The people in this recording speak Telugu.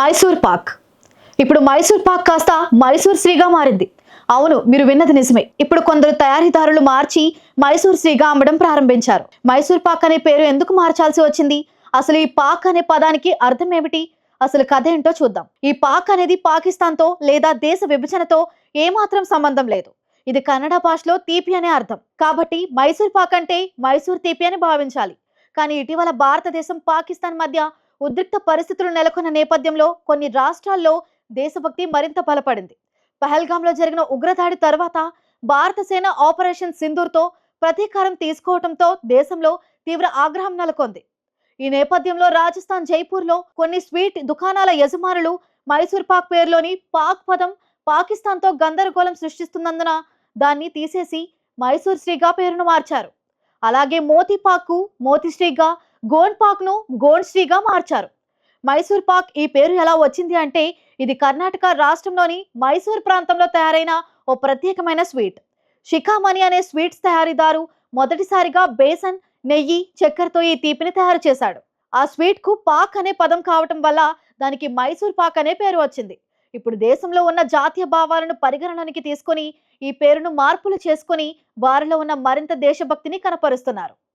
మైసూర్ పాక్. ఇప్పుడు మైసూర్ పాక్ కాస్త మైసూర్ శ్రీగా మారింది. అవును మీరు విన్నది నిజమే. ఇప్పుడు కొందరు తయారీదారులు మార్చి మైసూర్ శ్రీగా అమ్మడం ప్రారంభించారు. మైసూర్ పాక్ అనే పేరు ఎందుకు మార్చాల్సి వచ్చింది? అసలు ఈ పాక్ అనే పదానికి అర్థం ఏమిటి? అసలు కథ ఏంటో చూద్దాం. ఈ పాక్ అనేది పాకిస్తాన్తో లేదా దేశ విభజనతో ఏమాత్రం సంబంధం లేదు. ఇది కన్నడ భాషలో తీపి అనే అర్థం. కాబట్టి మైసూర్ పాక్ అంటే మైసూర్ తీపి అని భావించాలి. కానీ ఇటీవల భారతదేశం పాకిస్తాన్ మధ్య ఉద్రిక్త పరిస్థితులు నెలకొన్న నేపథ్యంలో కొన్ని రాష్ట్రాల్లో దేశభక్తి మరింత బలపడింది. పహల్గాంలో జరిగిన ఉగ్రదాడి తర్వాత భారత సేన ఆపరేషన్ సింధూర్తో ప్రతీకారం తీసుకోవడంతో దేశంలో తీవ్ర ఆగ్రహం నెలకొంది. ఈ నేపథ్యంలో రాజస్థాన్ జైపూర్లో కొన్ని స్వీట్ దుకాణాల యజమానులు మైసూర్ పాక్ పేరులోని పాక్ పదం పాకిస్తాన్తో గందరగోళం సృష్టిస్తున్నందున దాన్ని తీసేసి మైసూర్ శ్రీగా పేరును మార్చారు. అలాగే మోతీ పాక్కు మోతీ శ్రీగా గోండ్ పాక్ను గోండ్ శ్రీగా మార్చారు. మైసూర్ పాక్ ఈ పేరు ఎలా వచ్చింది అంటే ఇది కర్ణాటక రాష్ట్రంలోని మైసూర్ ప్రాంతంలో తయారైన ఓ ప్రత్యేకమైన స్వీట్. షిఖామణి అనే స్వీట్స్ తయారీదారు మొదటిసారిగా బేసన్ నెయ్యి చక్కెరతో ఈ తీపిని తయారు చేశాడు. ఆ స్వీట్కు పాక్ అనే పదం కావటం వల్ల దానికి మైసూర్ పాక్ అనే పేరు వచ్చింది. ఇప్పుడు దేశంలో ఉన్న జాతీయ భావాలను పరిగణనలోకి తీసుకొని ఈ పేరును మార్పులు చేసుకొని వారిలో ఉన్న మరింత దేశభక్తిని కనపరుస్తున్నారు.